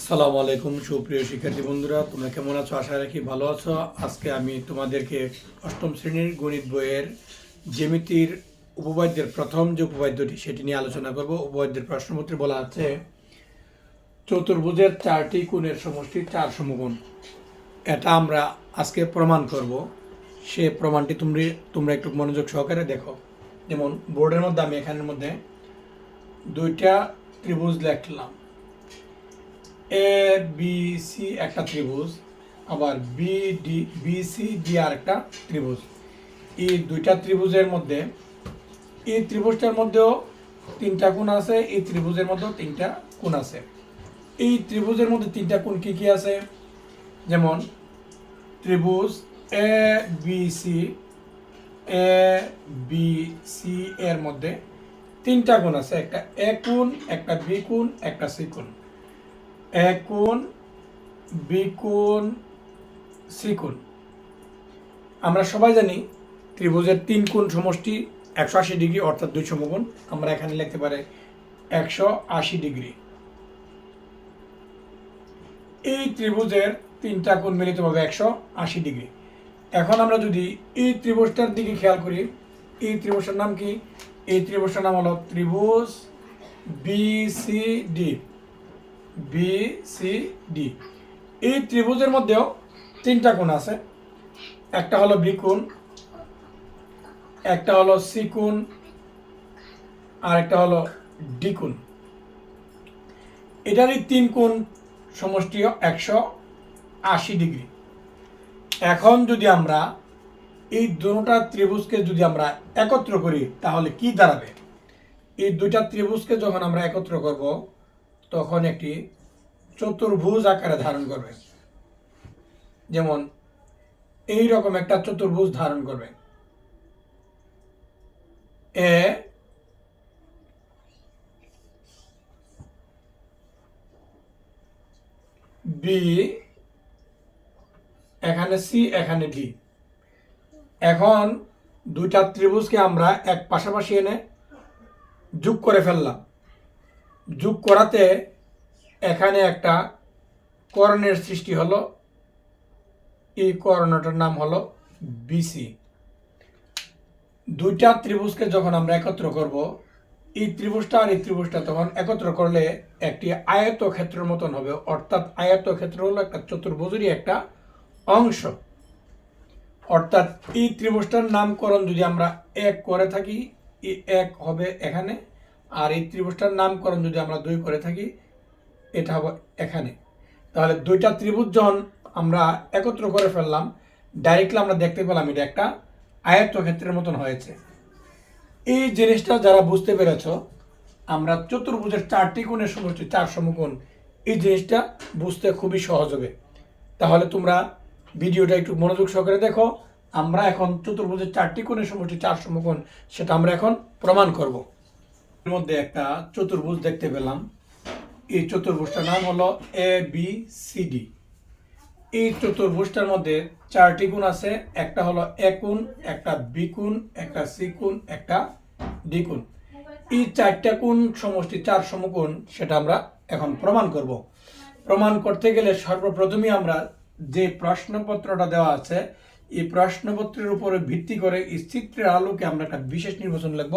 আসসালামু আলাইকুম, সুপ্রিয় শিক্ষার্থী বন্ধুরা, তোমরা কেমন আছো? আশা রাখি ভালো আছো। আজকে আমি তোমাদেরকে অষ্টম শ্রেণির গণিত বইয়ের জ্যামিতির উপবাদ্যের প্রথম যে উপবাদ্যটি সেটি নিয়ে আলোচনা করব। উপবাদ্যের প্রশ্নপত্রে বলা আছে, চতুর্ভুজের চারটি কোণের সমষ্টি চার সমগুণ এটা আমরা আজকে প্রমাণ করব। সে প্রমাণটি তুমি, তোমরা একটু মনোযোগ সহকারে দেখো। যেমন, বোর্ডের মধ্যে আমি এখানের মধ্যে দুইটা ত্রিভুজ লিখলাম। এ বি সি একটা ত্রিভুজ, আবার B D B C D আর একটা ত্রিভুজ। এই দুইটা ত্রিভুজের মধ্যে, এই ত্রিভুজটার মধ্যেও তিনটা কোণ আছে, এই ত্রিভুজের মধ্যেও তিনটা কোণ আছে। এই ত্রিভুজের মধ্যে তিনটা কোণ কি কি আছে? যেমন, ত্রিভুজ A B C A B C এর মধ্যে তিনটা কোণ আছে, একটা এ কোণ, একটা বি কোণ, একটা সি কোণ। এ কোণ বি কোণ সি কোণ আমরা সবাই জানি ত্রিভুজের তিন কোণ সমষ্টি একশো আশি ডিগ্রি অর্থাৎ দুই সমকোণ আমরা এখানে লিখতে পারি একশো আশি ডিগ্রি। এই ত্রিভুজের তিনটা কোণ মিলিত হবে একশো আশি ডিগ্রি। এখন আমরা যদি এই ত্রিভুজটার দিকে খেয়াল করি, এই ত্রিভুজটার নাম কি? এই ত্রিভুজটার নাম হলো ত্রিভুজ B C D. B C D এই ত্রিভুজের মধ্যেও তিনটা কোণ আছে। একটা হলো বি কোণ, একটা হলো সি কোণ, আর একটা হলো ডি কোণ। এটারই তিন কোণ সমষ্টিও একশো আশি ডিগ্রি। এখন যদি আমরা এই দুটা ত্রিভুজকে যদি আমরা একত্র করি, তাহলে কি দাঁড়াবে? এই দুইটা ত্রিভুজকে যখন আমরা একত্র করব তখন একটি চতুর্ভুজ আকারে ধারণ করবে। যেমন এই রকম একটা চতুর্ভুজ ধারণ করবে। এ বি, এখানে সি, এখানে ডি। এখন দুইটা ত্রিভুজকে আমরা এক পাশাপাশি এনে যোগ করে ফেললাম। যোগ করাতে এখানে একটা কর্ণের সৃষ্টি হলো। এই কর্ণটার নাম হলো বিসি দুইটা ত্রিভুজকে যখন আমরা একত্র করব, এই ত্রিভুজটা আর এই ত্রিভুজটা তখন একত্র করলে একটি আয়ত ক্ষেত্রের মতন হবে। অর্থাৎ আয়ত ক্ষেত্র হলো একটা চতুর্ভুজেরই একটা অংশ। অর্থাৎ এই ত্রিভুজটার নামকরণ যদি আমরা এক করে থাকি এক হবে এখানে। আর এই ত্রিভুজটার নামকরণ যদি আমরা দুই করে থাকি, এটা হবে এখানে। তাহলে দুইটা ত্রিভুজ যখন আমরা একত্র করে ফেললাম ডাইরেক্টলি আমরা দেখতে পেলাম এটা একটা আয়ত্তক্ষেত্রের মতন হয়েছে। এই জিনিসটা যারা বুঝতে পেরেছ, আমরা চতুর্ভুজের চারটি কোণের সমষ্টি চার সমকোণ, এই জিনিসটা বুঝতে খুবই সহজ হবে। তাহলে তোমরা ভিডিওটা একটু মনোযোগ সহকারে দেখো। আমরা এখন চতুর্ভুজের চারটি কোণের সমষ্টি চার সমকোণ, সেটা আমরা এখন প্রমাণ করব। মধ্যে একটা চতুর্ভুজ দেখতে পেলাম। এই চতুর্ভুজটার নাম হলো এ বি সি ডি এই চতুর্ভুজটার মধ্যে চারটি গুণ আছে, একটা হলো এ কোণ, একটা বি কোণ, একটা সি কোণ, একটা ডি কোণ। এই চারটা কোণ সমষ্টি চার সমকোণ, সেটা আমরা এখন প্রমাণ করব। প্রমাণ করতে গেলে সর্বপ্রথমে আমরা যে প্রশ্নপত্রটা দেওয়া আছে, এই প্রশ্নপত্রের উপরে ভিত্তি করে এই চিত্রের আলোকে আমরা একটা বিশেষ নির্বাচন লিখব।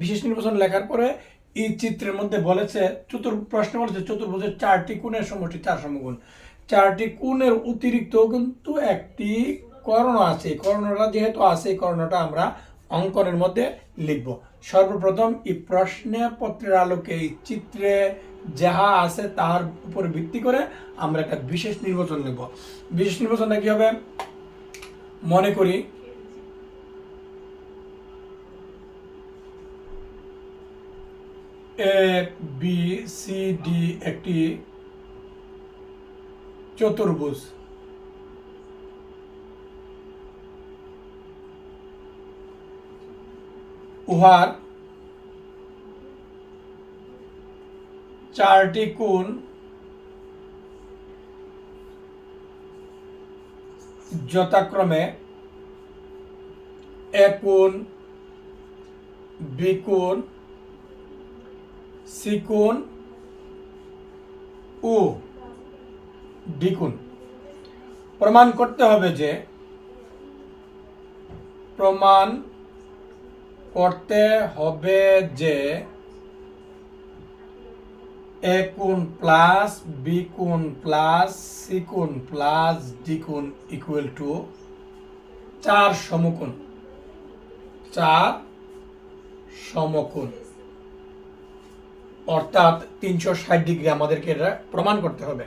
বিশেষ নির্বাচন লেখার পরে এই চিত্রের মধ্যে বলেছে, চতুর, প্রশ্ন বলেছে, চতুর্ভুজের চারটি কোণের সমষ্টি, চার সমগুণ চারটি কোণের অতিরিক্ত কিন্তু একটি কর্ণ আছে। কর্ণটা যেহেতু আছে, এই কর্ণটা আমরা অঙ্কনের মধ্যে লিখব। সর্বপ্রথম এই প্রশ্নপত্রের আলোকে এই চিত্রে যাহা আছে তার উপর ভিত্তি করে আমরা একটা বিশেষ নির্বাচন নেব বিশেষ নির্বাচনটা কি হবে? মনে করি এ বি সি ডি একটি চতুর্ভুজ। উহার চারটি কোণ যথাক্রমে এ কোণ বি সি কোণ ও দ্বিগুণ প্রমাণ করতে হবে যে প্রমাণ করতে হবে যে এ কোণ plus, B plus, C plus, D কোণ ইকুয়াল টু চার সমকোণ। চার সমকোণ। অর্থাৎ তিনশো ষাট ডিগ্রি আমাদেরকে এটা প্রমাণ করতে হবে।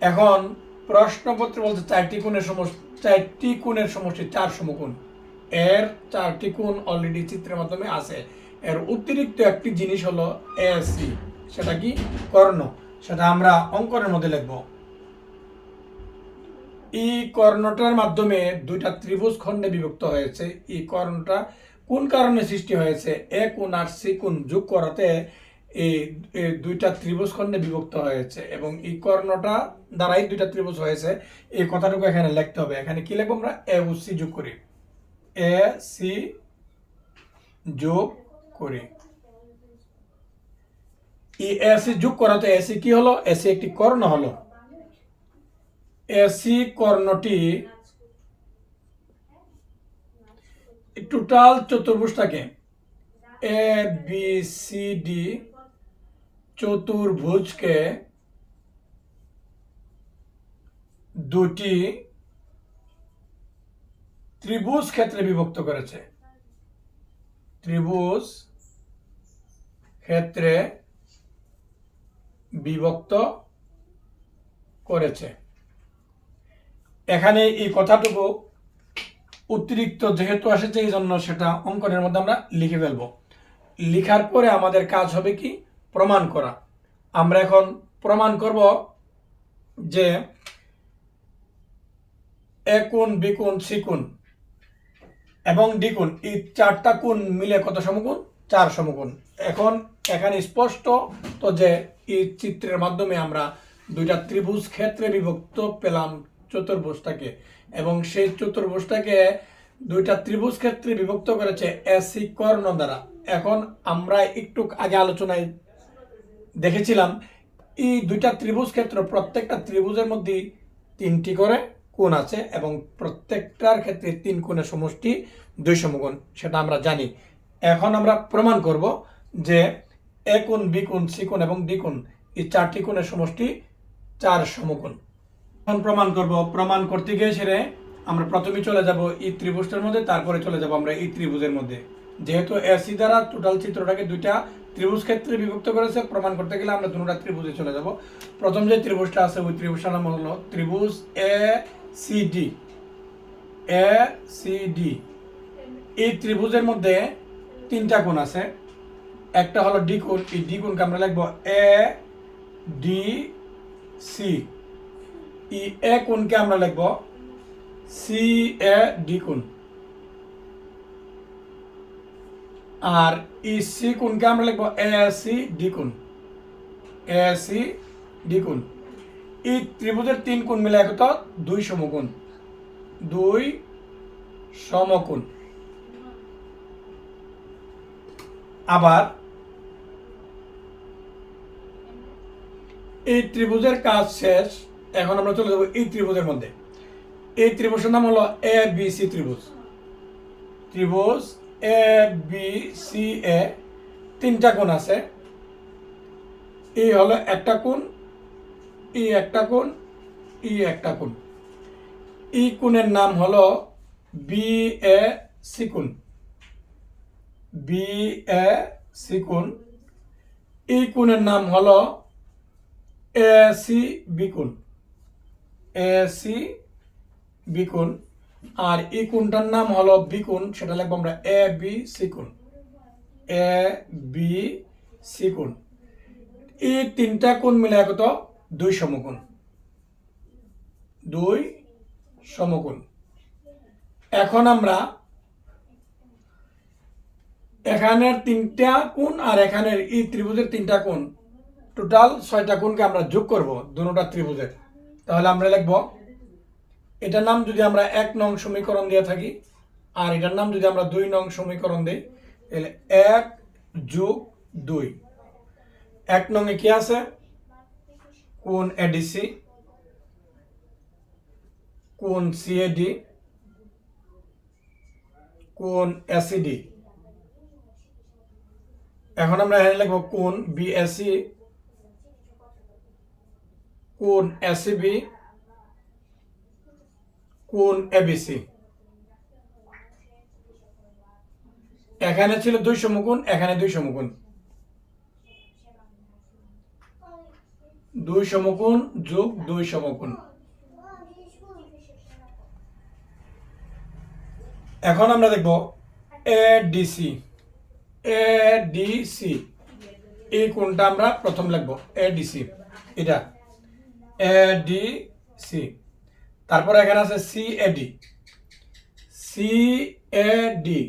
এখন প্রশ্নপত্র বলতে চারটি কোণের সমষ্টি, চারটি কোণের সমষ্টি চার সমকোণ। এর চারটি কোণ অলরেডি চিত্রের মাধ্যমে আছে। এর অতিরিক্ত একটি জিনিস হলো এসি সেটা কি? কর্ণ। সেটা আমরা অঙ্কনের মধ্যে লিখব। এই কর্ণটার মাধ্যমে দুইটা ত্রিভুজ খণ্ডে বিভক্ত হয়েছে। এই কর্ণটা কোন কারণে সৃষ্টি হয়েছে? এ কোণ আর সি কোণ যোগ করাতে এই এই দুইটা ত্রিভুজ খণ্ডে বিভক্ত হয়েছে এবং এই কর্ণটা দ্বারাই দুইটা ত্রিভুজ হয়েছে। এই কথাটুকু এখানে লিখতে হবে। এখানে কি লিখব আমরা? এ ও সি যোগ করি। এ, সি যোগ করি। এই এসি যোগ করাতে এসি কি হলো? এসি একটি কর্ণ হলো। এসি কর্ণটি টোটাল চতুর্ভুজটাকে এ বি সি ডি চতুর্ভুজকে দুটি ত্রিভুজ ক্ষেত্রে বিভক্ত করেছে। ত্রিভুজ ক্ষেত্রে বিভক্ত করেছে। এখানে এই কথাটুকু অতিরিক্ত যেহেতু এসেছে এই জন্য সেটা অঙ্কনের মধ্যে আমরা লিখে ফেলব। লিখার পরে আমাদের কাজ হবে কি? প্রমাণ করা। আমরা এখন প্রমাণ করব যে একুণ বিকুণ বি কোণ, সি কোণ এবং ডি কোণ, এই চারটা কোণ মিলে কত সমগুণ? চার সমগুণ। এখন এখানে স্পষ্ট তো যে এই চিত্রের মাধ্যমে আমরা দুইটা ত্রিভুজ ক্ষেত্রে বিভক্ত পেলাম চতুর্ভুজটাকে। এবং সেই চতুর্ভুজটাকে দুইটা ত্রিভুজ ক্ষেত্রে বিভক্ত করেছে এসি কর্ণ দ্বারা। এখন আমরা একটু আগে আলোচনায় দেখেছিলাম, এই দুইটা ত্রিভুজ ক্ষেত্র প্রত্যেকটা ত্রিভুজের মধ্যে তিনটি করে কোণ আছে এবং প্রত্যেকটার ক্ষেত্রে তিন কোণের সমষ্টি দুই সমকোণ, সেটা আমরা জানি। এখন আমরা প্রমাণ করব যে এ কোণ, বি কোণ, সি কোণ এবং ডি কোণ, এই চারটি কোণের সমষ্টি চার সমকোণ। এখন প্রমাণ করব। প্রমাণ করতে গিয়ে সেরে আমরা প্রথমে চলে যাব ই ত্রিভুজটার মধ্যে, তারপরে চলে যাব আমরা এই ত্রিভুজের মধ্যে। যেহেতু এসি দ্বারা টোটাল চিত্রটাকে দুইটা ত্রিভুজ ক্ষেত্রে বিভক্ত করেছে, প্রমাণ করতে গেলে আমরা দুটা ত্রিভুজে চলে যাব। প্রথম যে ত্রিভুজটা আছে, ওই ত্রিভুজটার নাম হলো ত্রিভুজ A C D A C D এই ত্রিভুজের মধ্যে তিনটা কোণ আছে। একটা হলো ডি কোণ, এই ডি কোণকে আমরা লিখব এ ডি সি ই, এ কোণকে আমরা লিখব? সি, এ, ডি কোণ আর ই, সি কোণকে আমরা লিখব? এ, সি, ডি কোণ এ, সি, ডি কোণ এই ত্রিভুজের তিন কোণ মিলে কত দুই সমকোণ। দুই সমকোণ। আবার এই ত্রিভুজের কাজ শেষ। এখন আমরা চলে যাব এই ত্রিভুজের মধ্যে। এই ত্রিভুজের নাম হলো এ বি সি ত্রিভুজ। ত্রিভুজ এ বি সি এ তিনটা কোণ আছে। এই হলো একটা কোণ ই একটা কোণ ই একটা কোণ। ই কোণের নাম হলো বি এ সি কোণ। বি এ সি কোণ। এই কোণের নাম হলো এ সি বিকুণ এ, সি, বিকুণ। আর এই কোণটার নাম হলো বিকুণ, সেটা লিখব আমরা এ, বি সি কোণ এ, বি সি কোণ এই তিনটা কোণ মিলে কত? দুই সমকোণ। দুই সমকোণ। এখন আমরা এখানের তিনটা কোণ আর এখানের এই ত্রিভুজের তিনটা কোণ, টোটাল ছয়টা কোণকে আমরা যোগ করব, দুটা ত্রিভুজের। তাহলে আমরা লিখব, এটার নাম যদি আমরা এক নং সমীকরণ দিয়ে থাকি, আর এটার নাম যদি আমরা দুই নং সমীকরণ দিই, তাহলে এক যোগ দুই। এক নংয়ে কি আছে? কোন এডিসি কোন সিএডি কোন এসিডি এখন আমরা এখানে লিখব কোন বিএসি কোন এসিবি কোন এবিসি এখানে ছিল দুই সমকোণ এখানে দুই সমকোণ দুই সমকোণ যোগ দুই সমকোণ এখন আমরা দেখব এডিসি এডিসি এই কোনটা আমরা প্রথম লিখব? এডিসি এটা। এডিসি তারপর এখানে আছে সিএডি সিএডি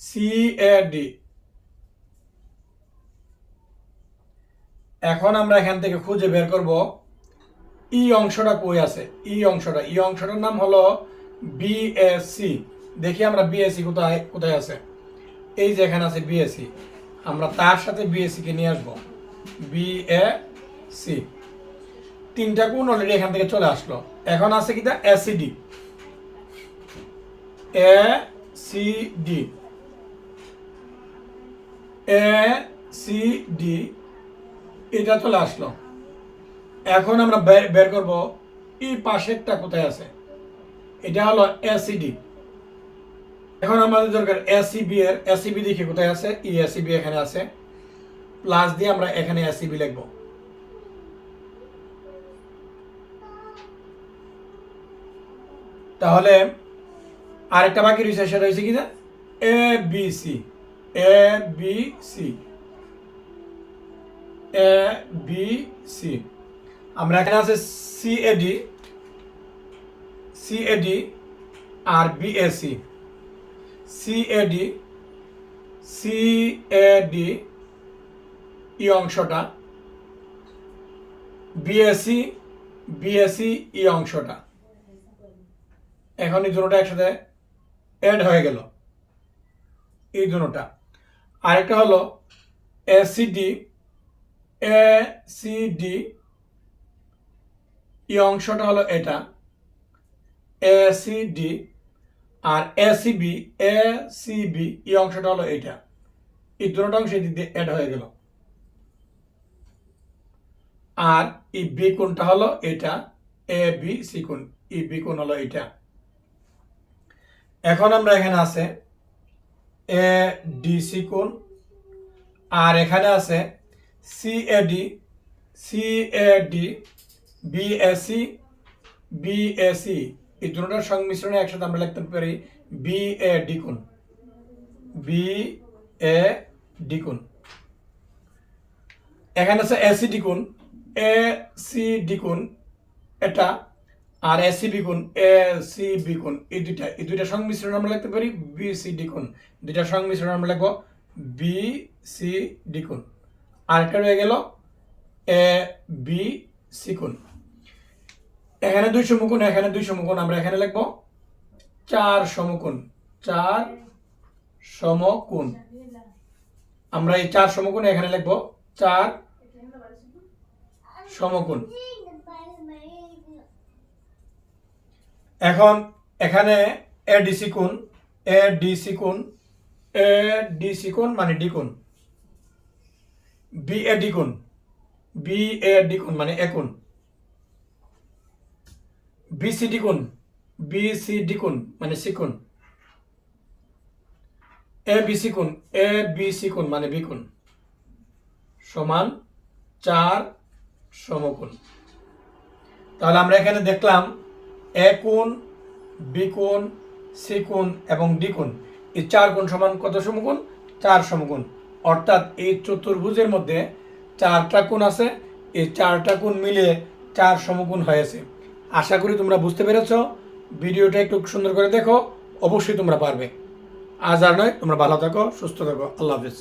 সিএডি এখন আমরা এখান থেকে খুঁজে বের করব ই অংশটা কই আছে? ই অংশটা। ই অংশটার নাম হলো বিএসসি দেখি আমরা বিএসসি কোথায় কোথায় আছে? এই যে এখানে আছে বিএসসি আমরা তার সাথে বিএসসি কে নিয়ে আসব। বিএসসি তিনটা কোণ অলরেডি এখান থেকে চলে আসলো। এখন আছে কিটা ACD A C D A C D এটা চলে আসলো। এখন আমরা বের বের করব, এই পাশেরটা কোথায় আছে? এটা হলো এসিডি এখন আমাদের দরকার এসিবি এর এসিবি দেখি কোথায় আছে? ই এসিবি এখানে আছে। প্লাস দিয়ে আমরা এখানে এসিবি লিখব। তাহলে আরেকটা বাকি রয়েছে, সেটা হয়েছে কি না? A B C A B C A B C আমরা এখানে আছে সিএডি সিএডি আর বিএসি সিএডি সিএডি ই অংশটা বিএসসি বিএসসি ই অংশটা। এখন এই দুটোটা একসাথে অ্যাড হয়ে গেল, এই দুটোটা। আরেকটা হলো এসিডি এ সি ডি এই অংশটা হলো এটা A C D R A C B A C B এই অংশটা হলো এইটা। এই দুটো অংশ এদিক দিয়ে অ্যাড হয়ে গেল। আর এই বি কোণটা হলো এটা এ বি সি কোণ, এই বি কোণ হলো এটা এখন আমরা এখানে আছে এ ডি সি কোণ, আর এখানে আছে সিএডি সিএডি বিএসসি বিএসি এই দুটোটার সংমিশ্রণে একসাথে আমরা লিখতে পারি বি এ ডিকুন বি এ ডিকুন এখানে আছে এসি ডিকুন এ সি ডিকুন এটা, আর এসি বিকুন এ সি বিকুন এই দুইটা। এই দুইটা সংমিশ্রণ আমরা লিখতে পারি বি সি ডিকুন দুইটা সংমিশ্রণ আমরা লিখব বি সি ডিকুন আরেকটা রয়ে গেল এ বি সিকুন এখানে দুই সমকোণ এখানে দুই সমকোণ আমরা এখানে লিখব চার সমকোণ চার সমকোণ আমরা এই চার সমকোণ এখানে লিখব চার সমকোণ এখন এখানে এ ডিসি কোণ, এ ডিসি কোণ, এ ডিসি কোণ মানে ডি কোণ। বি এ ডি কোণ, বি এ ডি কোণ মানে একোণ বিসিডি কোণ বিসিডি কোণ মানে সিকোণ এ বিসি কোণ এ বিসি কোণ মানে বিকোণ সমান চার সমকোণ। তাহলে আমরা এখানে দেখলাম এ কোণ বি কোণ এবং ডি এই চার কোণ সমান কত সমকোণ? চার সমকোণ। অর্থাৎ এই চতুর্ভুজের মধ্যে চারটা কোণ আছে। এই চারটা কোণ মিলে চার সমকোণ হয়েছে। আশা করি তোমরা বুঝতে পেরেছ। ভিডিওটা একটু সুন্দর করে দেখো, অবশ্যই তোমরা পারবে। আজ আর নয়, তোমরা ভালো থাকো, সুস্থ থাকো। আল্লাহ হাফিজ।